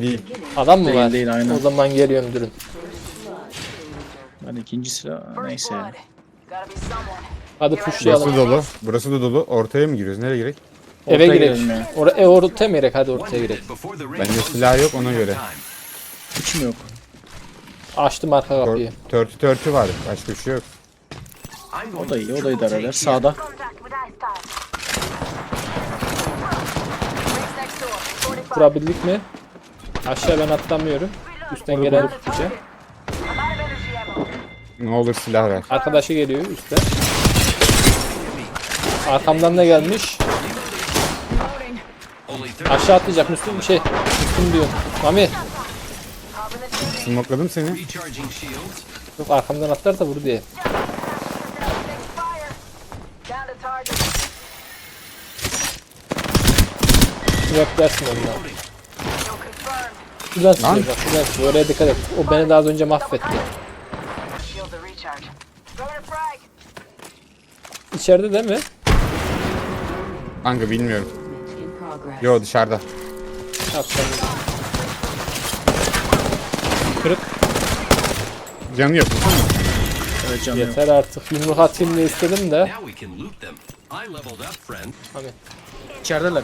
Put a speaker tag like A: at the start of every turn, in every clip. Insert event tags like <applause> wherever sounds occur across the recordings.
A: Değil.
B: Adam mı
C: Değil,
B: var?
C: değil, aynen.
B: O zaman geliyorum durun.
C: Ben ikinci silah neyse.
D: Someone.
B: Hadi
A: Burası dolu. Burası da dolu. Ortaya mı giriyoruz? Nereye girek?
B: Eve
C: Ortaya
B: girelim.
C: girelim ya.
B: Ora e, ortaya mı girek? Hadi ortaya girek.
A: Bende silah yok ona göre.
C: Hiç mi yok?
B: Açtım arka kapıyı.
A: Törtü törtü var. Başka bir şey yok.
C: O da iyi, o da idare eder. Sağda.
D: Rings next door. 45.
B: Kurabildik mi? Aşağı ben atlamıyorum. Üstten gelen tutacağım.
D: Ammo.
A: Ne olur silah ver.
B: Arkadaşı geliyor üstten. Arkamdan da gelmiş. Aşağı atlayacak Müslüm bir şey. Müslüm diyor. Mami.
A: Smokladım seni.
B: Yok arkamdan atlar da vur diye. Yok dersin onunla. Şuradan sıkıyor bak sıkıyor. Oraya dikkat et. O beni daha az önce mahvetti. İçeride değil mi?
A: Kanka bilmiyorum. Yo dışarıda.
C: Kırık.
A: Canı yok.
C: Evet canım yok.
B: Yeter artık. Yumruk atayım diye istedim de.
E: Now we can loot them. I leveled up, friend.
B: Hani
C: İçerideler.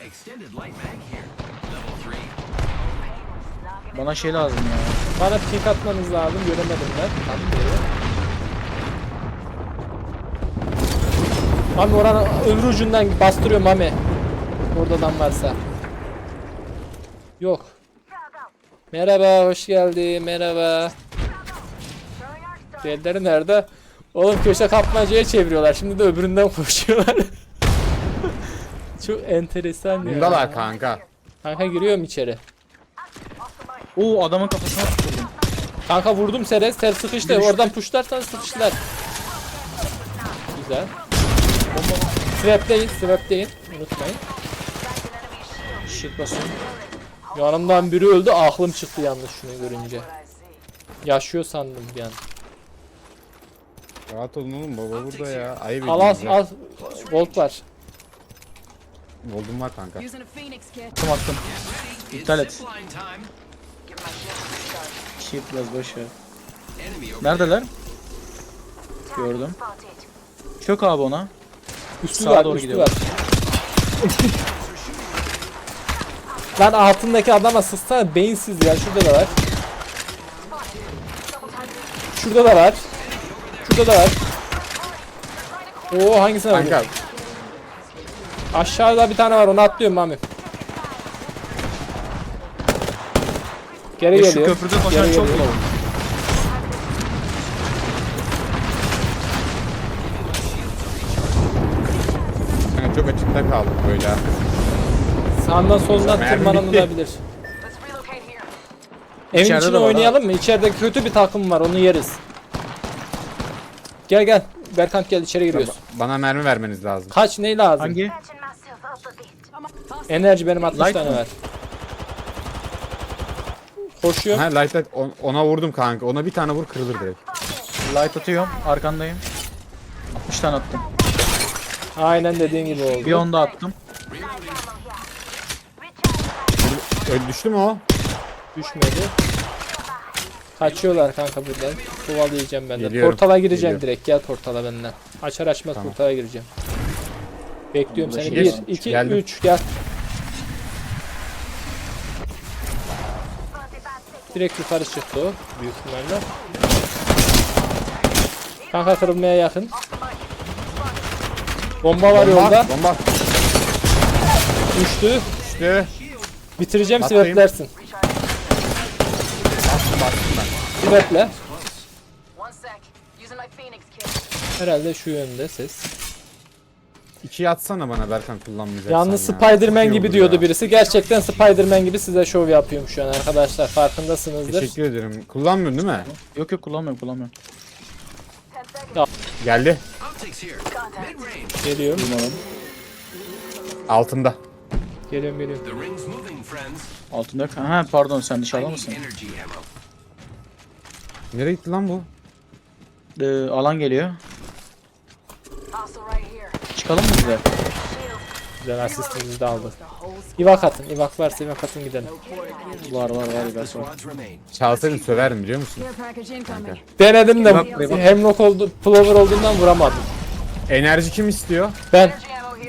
E: Extended light mag here. Level three.
C: Bana şey lazım ya.
B: bana pink atmanız lazım. Göremedim ben. Tam diye. Mami oranın öbür ucundan bastırıyor Mami. Orada adam varsa. Yok. Merhaba, hoş geldin. Merhaba. Diğerleri nerede? Oğlum köşe kapmacaya çeviriyorlar. Şimdi de öbüründen koşuyorlar. <laughs> Çok enteresan ya.
A: Bundalar kanka.
B: Kanka giriyorum içeri.
C: Oo adamın kafasına tutturdum.
B: Kanka vurdum Sere. Ser sıkıştı. Oradan puşlarsan sıkıştılar. Güzel. Swap'teyin. Swap'teyin. Unutmayın.
C: Shit basıyorum.
B: Yanımdan biri öldü. Aklım çıktı yalnız şunu görünce. Yaşıyor sandım bir an.
A: Rahat olun oğlum baba burada ya. Ayıp
B: Al al
A: ediyorsunuz ya.
B: al. Gold var.
A: Oldum var kanka.
C: Attım attım. İptal et. Shit biraz
E: over
C: Neredeler? Gördüm. Çök abi ona.
B: Üstü
C: Sağa
B: var,
C: doğru
B: üstü
C: gidiyor.
B: var. <laughs> Lan altındaki adama sıksana beyinsiz ya. Şurada da var. Şurada da var. Şurada da var. Oo hangisine var?
A: Kanka
B: Aşağıda bir tane var onu atlıyorum Mami. Geri
C: E, şu
B: geliyor.
C: köprüde koşan
B: Geri
C: çok
B: geliyor.
A: kanka çok açıkta kaldık böyle.
B: Sağından solundan
A: Mermi.
D: Let's relocate here.
B: Evin
C: İçeride
B: içine
C: de var ha.
B: oynayalım mı? İçeride kötü bir takım var onu yeriz. Gel gel. Berkant gel içeri giriyoruz.
A: Bana mermi vermeniz lazım.
B: Kaç ne lazım?
C: Hangi?
D: Patching
B: Enerji benim 60
C: Light
B: tane
C: mı?
B: var. Koşuyorum.
A: Ha light light on- ona vurdum kanka. Ona bir tane vur kırılır direkt.
C: Light atıyorum. Arkandayım. 60 tane attım.
B: Aynen dediğin gibi oldu.
C: Bir onda attım.
A: Öyle düştü mü o?
B: Düşmedi. Kaçıyorlar kanka buradan. Kovalayacağım ben de.
A: Geliyorum,
B: Portala gireceğim
A: geliyorum.
B: direkt. Gel portala benden. Açar açmaz
A: Tamam.
B: portala gireceğim. Bekliyorum seni.
C: geç.
B: 1, 2,
A: Geldim.
B: 3 gel. Direkt yukarı çıktı o. Büyük ihtimalle. Kanka kırılmaya yakın. Bomba var
A: Bomba,
B: yolda.
A: Bomba.
B: Düştü.
A: İşte.
B: Bitireceğim
A: Atlayayım.
B: siveplersin.
A: Bastım bastım ben.
B: Siveple.
D: One sec. Using my phoenix kit.
B: Herhalde şu yönde ses.
A: İkiye atsana bana Berkan kullanmayacaksan
B: Yalnız
A: ya.
B: Spider-Man gibi diyordu
A: ya.
B: birisi. Gerçekten Spider-Man gibi size şov yapıyorum şu an arkadaşlar. Farkındasınızdır.
A: Teşekkür ederim. Kullanmıyorsun değil mi?
C: Yok yok kullanmıyorum kullanmıyorum.
D: 10 seconds.
A: Geldi.
E: Optics here.
D: Contact.
E: Mid range.
B: Geliyorum.
C: Bulmadım.
A: Altında.
B: Geliyorum geliyorum.
E: The ring's moving, friends.
C: Altında. Ha pardon sen
E: I
C: dışarıda
E: need
C: mısın?
E: energy ammo.
A: Nereye gitti lan bu?
C: Ee, alan geliyor. Çıkalım mı bize?
B: Güzel asistimizi de aldık. İvak atın. İvak varsa İvak atın gidelim.
C: Var var var.
E: Two
C: var.
A: Çalsaydım söverdim biliyor musun?
B: Denedim de
C: İvak, İvak.
B: hemlock oldu, plover olduğundan vuramadım.
A: Enerji kim istiyor?
B: Ben.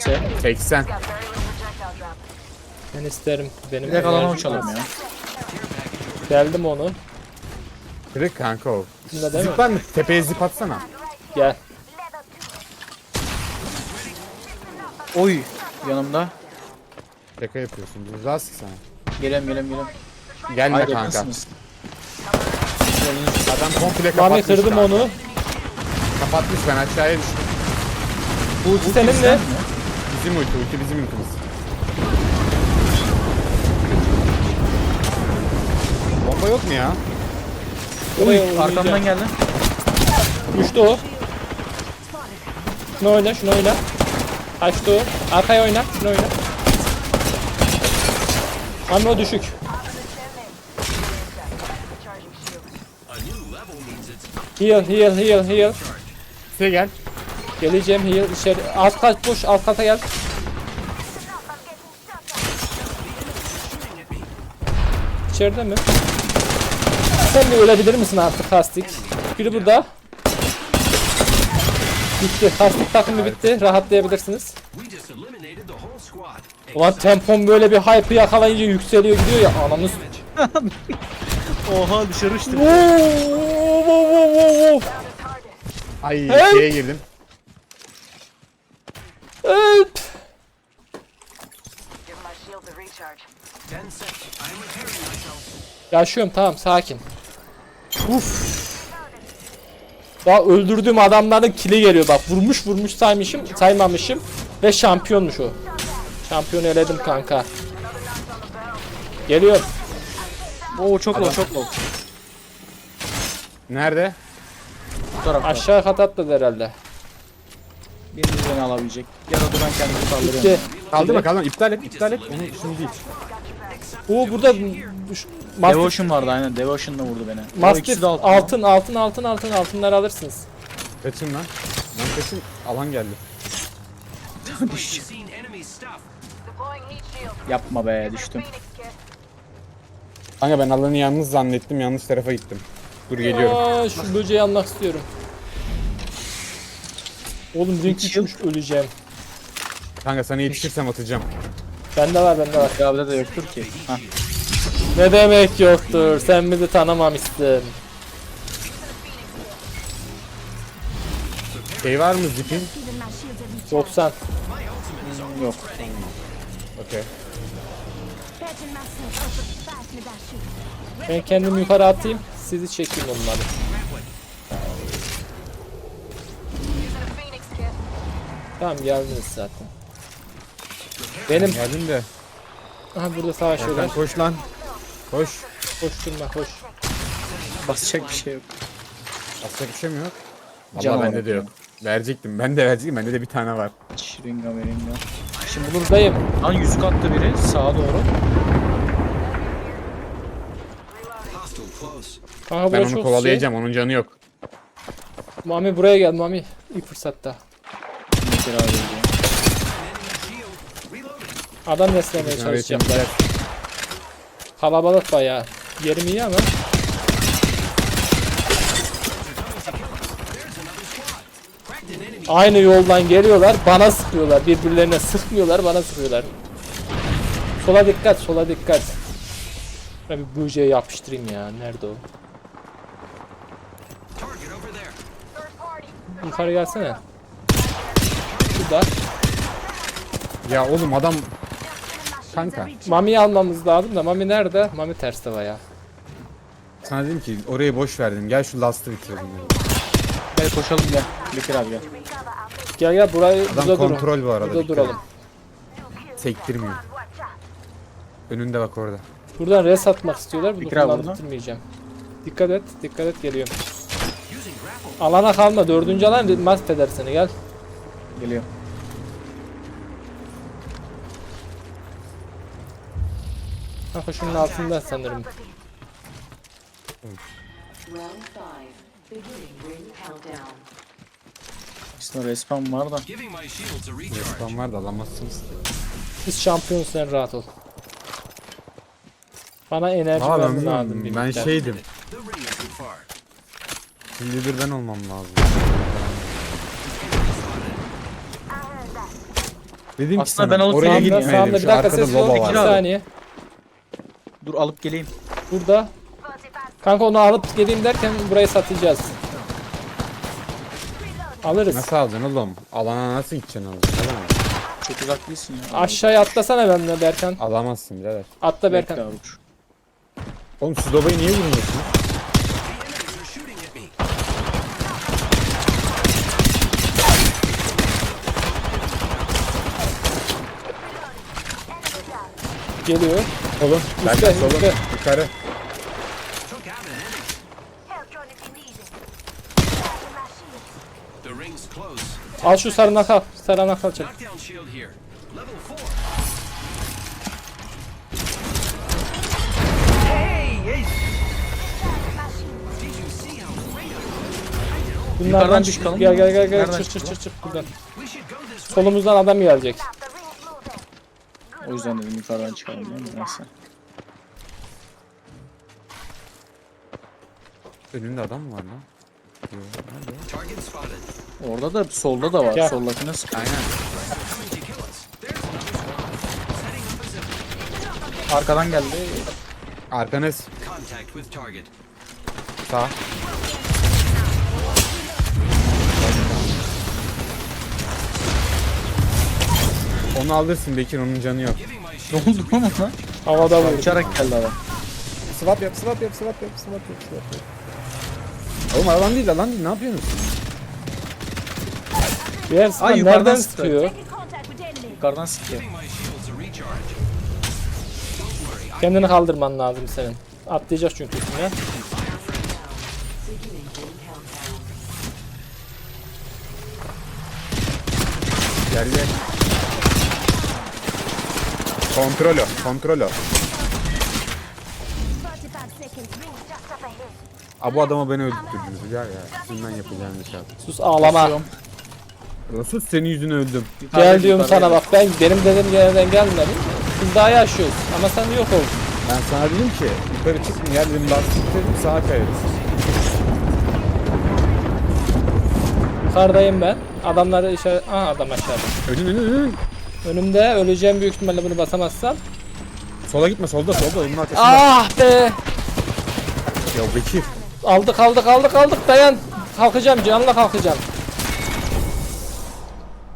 C: Şey,
A: 80.
D: Got very little projectile drop.
B: ben isterim. Benim
C: alana
B: enerjim
C: uçalım
B: var.
C: ya.
B: Geldim onu.
A: Kırık kanka o. Var mı? Tepeye zip atsana.
B: Gel.
C: Oy yanımda.
A: Şaka yapıyorsun. Buzağı sıksana.
C: Geliyorum geliyorum geliyorum.
A: Gelme
C: Hayır
A: kanka.
C: yakınsınız.
A: Adam komple
B: Mami
A: kapatmış.
B: kırdım
A: kanka.
B: onu.
A: Kapatmış ben aşağıya düştüm.
B: Bu ulti senin ne?
A: Bizim ulti, ulti bizim ultimiz. Bomba yok mu ya?
C: Oy arkamdan geldi.
B: Düştü o. Şunu oyna, şunu oyna. Kaçtı o. Arkaya oyna, şunu oyna. O düşük. Heal, heal, heal, heal.
A: Size gel.
B: Geleceğim heal içeri. Alt kat boş, alt kata gel. İçeride mi? Sen de ölebilir misin artık Kastik? Biri burada. Bitti. Kastik takımı bitti. Rahatlayabilirsiniz. Ulan tempom böyle bir hype yakalayınca yükseliyor gidiyor ya ananı <laughs>
C: Oha dışarı uçtum.
A: Ay
B: Help!
A: şeye girdim.
B: Help. Yaşıyorum tamam sakin. Uf. Daha öldürdüğüm adamların kili geliyor bak vurmuş vurmuş saymışım saymamışım ve şampiyonmuş o. Şampiyon eledim kanka. Geliyor.
C: Oo çok low çok low.
A: Nerede?
C: Bu tarafta.
B: Aşağı kat atladı herhalde.
C: Biriniz beni alabilecek. Ya da ben kendimi kaldırıyorum.
B: Gitti.
A: Kaldı mı kaldı mı? İptal et, iptal et. Onu şimdi değil.
B: Oo burada şu- Mastiff,
C: Devotion vardı aynen. Devotion'la vurdu beni. O ikisi de altın.
B: altın altın altın altın altınları alırsınız.
A: Kaçın lan. Lan kaçın. Alan geldi.
D: Deploying heat shield.
C: Yapma be düştüm.
D: Phoenix kit.
A: Kanka ben alanı yalnız zannettim. Yanlış tarafa gittim. Dur geliyorum.
B: Aa, şu böceği almak istiyorum. Oğlum renk düşmüş öleceğim.
A: Kanka sana yetişirsem atacağım.
B: Bende var bende var.
C: Gavde de yoktur ki. Hah.
B: Ne demek yoktur? Sen bizi tanımamışsın.
A: Şey var mı zipin?
B: 90.
C: Hmm, Yok.
A: Okey.
B: Ben kendimi yukarı atayım. Sizi çekeyim onları. Tamam geldiniz zaten. Benim
A: Geldim de.
B: aha burada savaşıyorlar.
A: Sen koş lan. Koş.
B: Koşturma koş.
C: Basacak bir şey yok.
A: Aslında bir şey mi yok?
C: Can
A: Valla bende
C: olarak
A: de yok. Verecektim. Ben de verecektim. Bende de bir tane var.
C: Şiringa meringa.
B: Şimdi buradayım.
C: Lan yüzük attı biri sağa doğru.
B: Kanka
A: Ben
B: burası
A: onu
B: çok
A: kovalayacağım. Onun canı yok.
B: Şey. Mami buraya gel Mami. İlk fırsatta.
C: Kere abi diyor.
B: Adam beslemeye çalışacağım ben. Kalabalık bayağı. Yerim iyi ama. Aynı yoldan geliyorlar, bana sıkıyorlar. Birbirlerine sıkmıyorlar, bana sıkıyorlar. Sola dikkat, sola dikkat. Ben bir böceğe yapıştırayım ya. Nerede o? Yukarı gelsene. Şurada.
A: Ya oğlum adam... Kanka.
B: Mami'yi almamız lazım da Mami nerede? Mami terste bayağı.
A: Sana dedim ki orayı boş verdim. Gel şu last'ı bitirelim dedim.
C: Gel koşalım gel. Bekir abi gel.
B: Gel gel burayı
A: Adam
B: burada durun.
A: kontrol bu arada.
B: Burada
A: dikkat
B: duralım.
A: Sektirmiyor. Önünde bak orada.
B: Buradan res atmak istiyorlar. Bunu
C: Fikri abi burada.
B: kullandırmayacağım. Dikkat et, dikkat et geliyorum. Alana kalma. Dördüncü alan mahveder seni gel.
C: Geliyor.
B: Kanka şunun altında sanırım.
F: Countdown.
C: Aslında respawn var da.
A: Respawn var da alamazsınız.
B: Biz şampiyonuz sen rahat ol. Bana enerji
A: Aa ben,
B: lazım.
A: ben,
B: bir
A: ben şeydim.
E: Far.
A: Lider ben olmam lazım. Dedim ki
C: Aslında
A: sana
C: ben
A: oraya gitmeyelim.
B: sağımda bir
A: Şu
B: dakika
A: loba
B: Bir
A: var.
B: saniye.
C: Dur alıp geleyim.
B: Burada. Kanka onu alıp geleyim derken burayı satacağız. Alırız.
A: Nasıl alacaksın oğlum? Alana nasıl gideceksin oğlum? Alamazsın.
C: Çok uzak değilsin ya.
B: Aşağıya atlasana benimle Berkan.
A: Alamazsın birader.
B: Atla Berkan.
A: Oğlum siz lobayı niye vurmuyorsunuz?
B: Geliyor.
A: Solun. Berkan solun.
B: üstte.
A: Yukarı.
E: Took out an enemy. The ring's close.
B: Al şu sarı nakal. Sarı nakal çek.
E: Knockdown shield here. Level four. Did you see how great
B: Bunlardan
C: Yukarıdan çıkalım
B: Gel gel gel gel.
C: Nereden
B: Çık çık çık çık buradan.
E: We should go this way.
B: Solumuzdan adam gelecek.
C: O yüzden dedim yukarıdan çıkalım değil mi? Neyse.
A: Önünde adam mı var lan? Yo, nerede?
E: Target spotted.
C: Orada da solda da var.
B: Gel.
C: Soldakine sık.
A: Aynen.
E: Coming to kill us. There's another squad. Setting up a zip.
C: Arkadan geldi.
A: Arkanız.
E: Contact with target.
A: Sağ. Onu alırsın Bekir onun canı yok.
C: Ne oldu lan?
B: Havada vurdu.
C: Uçarak geldi adam.
A: Swap yap, swap yap, swap yap, swap yap, swap yap. Oğlum alan değil, alan değil. Ne yapıyorsunuz?
B: Diğer sıkan
C: yukarıdan
B: nereden
C: sıktı.
B: sıkıyor?
C: Yukarıdan sıkıyor.
B: Kendini kaldırman lazım senin. Atlayacak çünkü üstüne.
A: Gel gel. Kontrol o, kontrol o. Aa, bu adama beni öldürdünüz ya ya. Sizden yapacağım bir şey.
B: Sus ağlama.
C: Basıyorum.
A: Sus senin yüzüne öldüm.
B: Gel diyorum sana bak ben benim dediğim yerden gelmedin. Biz daha yaşıyoruz ama sen yok oldun.
A: Ben sana dedim ki yukarı çıkın gel dedim lastik dedim sağa kayarız.
B: Yukarıdayım ben. Adamları işaret... Aa adam aşağıda.
A: Önün önün önün.
B: Önümde öleceğim büyük ihtimalle bunu basamazsam.
A: Sola gitme solda solda onun arkasında.
B: Ah be!
A: Ya Bekir.
B: Aldık aldık aldık aldık dayan. Kalkacağım canla kalkacağım.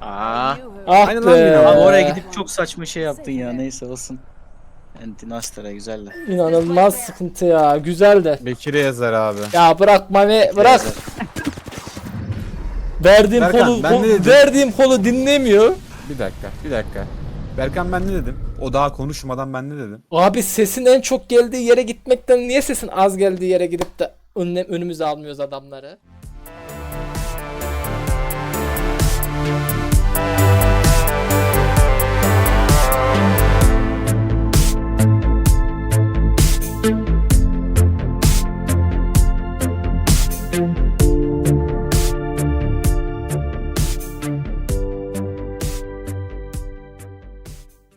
C: Aa.
B: Ah
A: Aynen lan yine.
B: be.
C: Abi oraya gidip çok saçma şey yaptın ya. Neyse olsun. Antinastra güzel de.
B: İnanılmaz sıkıntı ya. Güzel de.
A: Bekir'e yazar abi.
B: Ya bırak mani bırak. Verdiğim
A: Berkan,
B: kolu
A: ben ne
B: kol-
A: dedim?
B: verdiğim kolu dinlemiyor.
A: Bir dakika bir dakika. Berkan ben ne dedim? O daha konuşmadan ben ne dedim?
B: Abi sesin en çok geldiği yere gitmekten niye sesin az geldiği yere gidip de önümüze almıyoruz adamları?